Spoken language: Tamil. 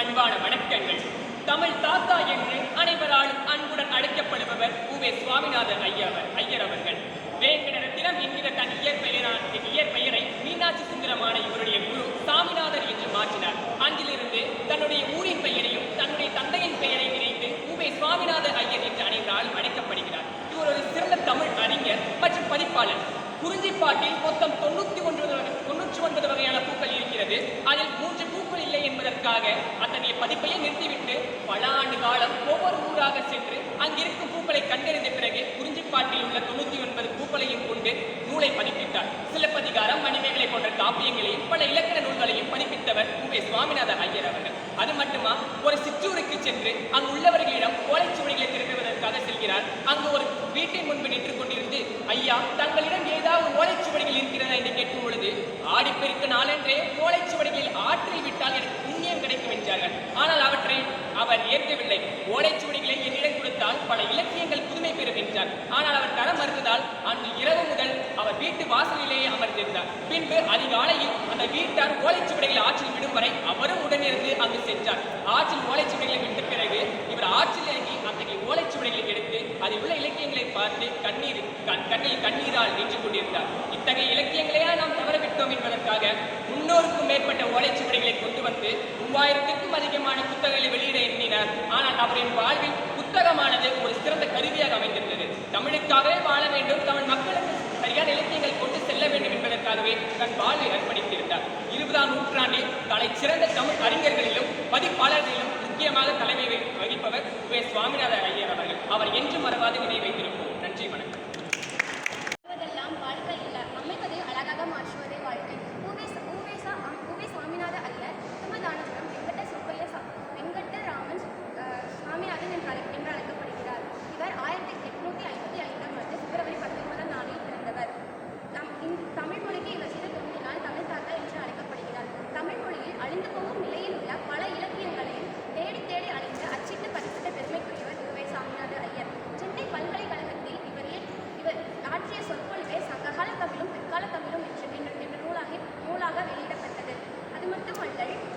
அன்பான வணக்கங்கள். தமிழ் தாத்தா என்று அனைவராலும் அன்புடன் அழைக்கப்படுபவர் உவே சுவாமிநாதன் ஐயாவர் ஐயர் அவர்கள். வேங்கடரத்தினம் என்கிற தன் இயற்பெயரான இயற்பெயரை மீனாட்சி சுந்தரமான இவருடைய குரு சாமிநாதர் என்று மாற்றினார். அங்கிலிருந்து தன்னுடைய ஊரின் பெயரையும் தன்னுடைய தந்தையின் பெயரை இணைத்து உவே சுவாமிநாதன் ஐயர் என்று அனைவராலும் அழைக்கப்படுகிறார். இவர் ஒரு சிறந்த தமிழ் அறிஞர் மற்றும் பதிப்பாளர். குறிஞ்சிப்பாட்டில் மொத்தம் தொண்ணூத்தி ஒன்று தொண்ணூற்றி ஒன்பது வகையான பூக்கள் இருக்கிறது. அதில் செய்வதற்காக அத்தகைய பதிப்பையே நிறுத்திவிட்டு பல ஆண்டு காலம் ஒவ்வொரு ஊராக சென்று அங்கிருக்கும் பூக்களை கண்டறிந்த பிறகு குறிஞ்சிப்பாட்டில் உள்ள தொண்ணூத்தி ஒன்பது பூக்களையும் கொண்டு நூலை பதிப்பித்தார். சிலப்பதிகாரம் மணிமேகலை போன்ற காப்பியங்களையும் பல இலக்கண நூல்களையும் பதிப்பித்தவர் உவே சுவாமிநாதன் ஐயர் அவர்கள். அது மட்டுமா ஒரு சிற்றூருக்கு சென்று அங்கு உள்ளவர்களிடம் ஓலைச்சுவடிகளை திருடுவதற்காக செல்கிறார். அங்கு ஒரு வீட்டின் முன்பு நின்று கொண்டு கொடுத்தால் இலக்கியங்கள் புதுமை பெறும் என்றார் ஆனால் அவர் தர மறுத்ததால் அன்று இரவு முதல் அவர் வீட்டு வாசலிலேயே அமர்ந்திருந்தார். பின்பு அதிகாலையில் அந்த வீட்டார் ஓலைச்சுவடிகளை ஆற்றில் விடும் வரை அவரும் உடனிருந்து அங்கு சென்றார். ஆற்றில் ஓலைச்சுவடிகளை விட்ட பிறகு இவர் ஆற்றில் இறங்கி அத்தகைய ஓலைச்சுவடிகளை எடுத்து அதில் உள்ள இலக்கியங்களை பார்த்து கண்ணீர் கண்ணில் கண்ணீரால் நின்று கொண்டிருந்தார். இத்தகைய இலக்கியங்களையா நாம் தவறவிட்டோம் என்பதற்காக முன்னூறுக்கும் மேற்பட்ட ஓலைச்சுவடிகளை கொண்டு வந்து மூவாயிரத்திற்கும் அதிகமான புத்தகங்களை வெளியிட எண்ணினார். ஆனால் அவரின் வாழ்வில் புத்தகமானது ஒரு சிறந்த கருவியாக அமைந்திருந்தது. தமிழுக்காகவே வாழ வேண்டும் தமிழ் மக்களுக்கு சரியான இலக்கியங்கள் கொண்டு செல்ல வேண்டும் என்பதற்காகவே தன் வாழ்வை அர்ப்பணித்திருந்தார். இருபதாம் நூற்றாண்டில் தலை சிறந்த தமிழ் அறிஞர்களிலும் பதிப்பாளர்களிலும் முக்கியமாக தலைமை வகிப்பவர் வே. ஐயர் அவர்கள். அவர் என்றும் மறவாது நினை அது